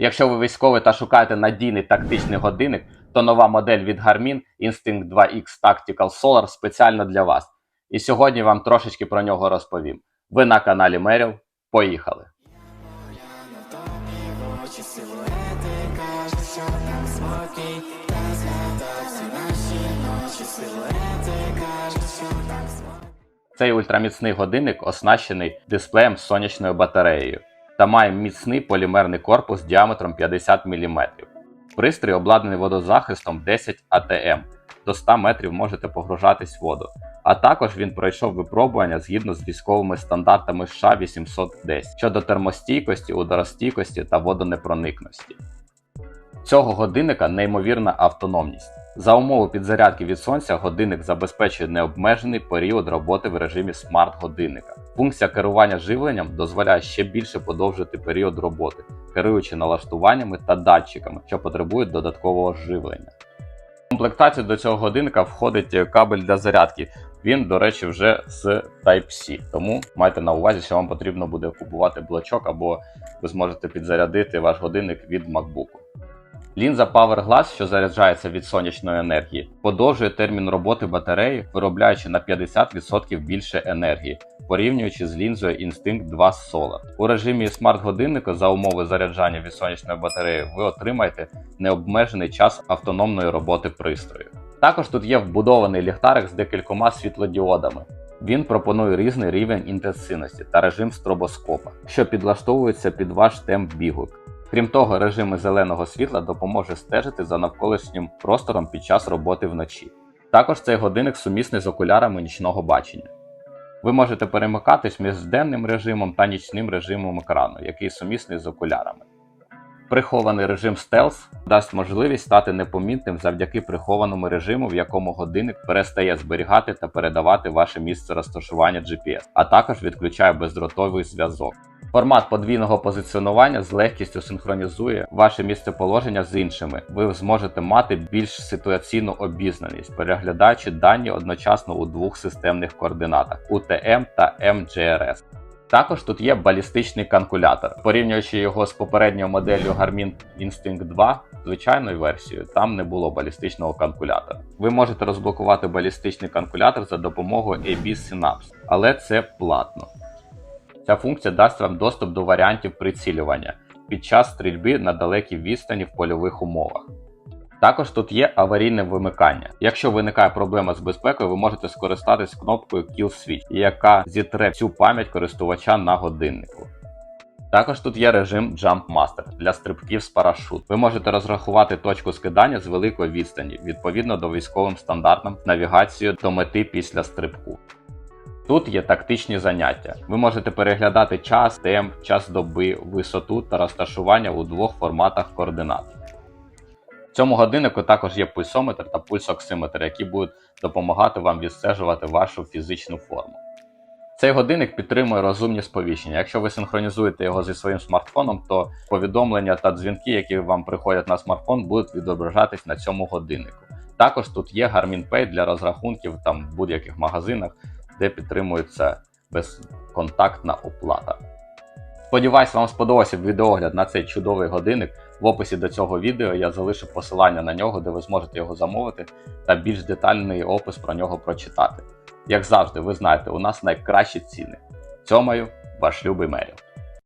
Якщо ви військовий та шукаєте надійний тактичний годинник, то нова модель від Garmin Instinct 2X Tactical Solar спеціально для вас. І сьогодні вам трошечки про нього розповім. Ви на каналі Меріл. Поїхали! Цей ультраміцний годинник оснащений дисплеєм з сонячною батареєю та має міцний полімерний корпус діаметром 50 мм. Пристрій обладнаний водозахистом 10 АТМ. До 100 метрів можете погружатись в воду. А також він пройшов випробування згідно з військовими стандартами США 810 щодо термостійкості, ударостійкості та водонепроникності. Цього годинника неймовірна автономність. За умови підзарядки від сонця годинник забезпечує необмежений період роботи в режимі смарт-годинника. Функція керування живленням дозволяє ще більше подовжити період роботи, керуючи налаштуваннями та датчиками, що потребують додаткового живлення. В комплектацію до цього годинника входить кабель для зарядки. Він, до речі, вже з Type-C, тому майте на увазі, що вам потрібно буде купувати блочок або ви зможете підзарядити ваш годинник від MacBook. Лінза Power Glass, що заряджається від сонячної енергії, подовжує термін роботи батареї, виробляючи на 50% більше енергії, порівнюючи з лінзою Instinct 2 Solar. У режимі смарт-годинника за умови заряджання від сонячної батареї ви отримаєте необмежений час автономної роботи пристрою. Також тут є вбудований ліхтарик з декількома світлодіодами. Він пропонує різний рівень інтенсивності та режим стробоскопа, що підлаштовується під ваш темп бігу. Крім того, режими зеленого світла допоможе стежити за навколишнім простором під час роботи вночі. Також цей годинник сумісний з окулярами нічного бачення. Ви можете перемикатись між денним режимом та нічним режимом екрану, який сумісний з окулярами. Прихований режим стелс дасть можливість стати непомітним завдяки прихованому режиму, в якому годинник перестає зберігати та передавати ваше місце розташування GPS, а також відключає бездротовий зв'язок. Формат подвійного позиціонування з легкістю синхронізує ваше місцеположення з іншими. Ви зможете мати більш ситуаційну обізнаність, переглядаючи дані одночасно у двох системних координатах UTM та MGRS. Також тут є балістичний калькулятор. Порівнюючи його з попередньою моделлю Garmin Instinct 2, звичайною версією, там не було балістичного калькулятора. Ви можете розблокувати балістичний калькулятор за допомогою AB Synapse, але це платно. Ця функція дасть вам доступ до варіантів прицілювання під час стрільби на далекій відстані в польових умовах. Також тут є аварійне вимикання. Якщо виникає проблема з безпекою, ви можете скористатись кнопкою Kill Switch, яка зітре всю пам'ять користувача на годиннику. Також тут є режим Jump Master для стрибків з парашут. Ви можете розрахувати точку скидання з великої відстані відповідно до військовим стандартам з навігацією до мети після стрибку. Тут є тактичні заняття. Ви можете переглядати час, темп, час доби, висоту та розташування у двох форматах координат. Цьому годиннику також є пульсометр та пульсоксиметр, які будуть допомагати вам відстежувати вашу фізичну форму. Цей годинник підтримує розумні сповіщення. Якщо ви синхронізуєте його зі своїм смартфоном, то повідомлення та дзвінки, які вам приходять на смартфон, будуть відображатись на цьому годиннику. Також тут є Garmin Pay для розрахунків там в будь-яких магазинах, де підтримується безконтактна оплата. Сподіваюсь, вам сподобався відеогляд на цей чудовий годинник. В описі до цього відео я залишу посилання на нього, де ви зможете його замовити та більш детальний опис про нього прочитати. Як завжди, ви знаєте, у нас найкращі ціни. Цьомаю, ваш любий Меріл.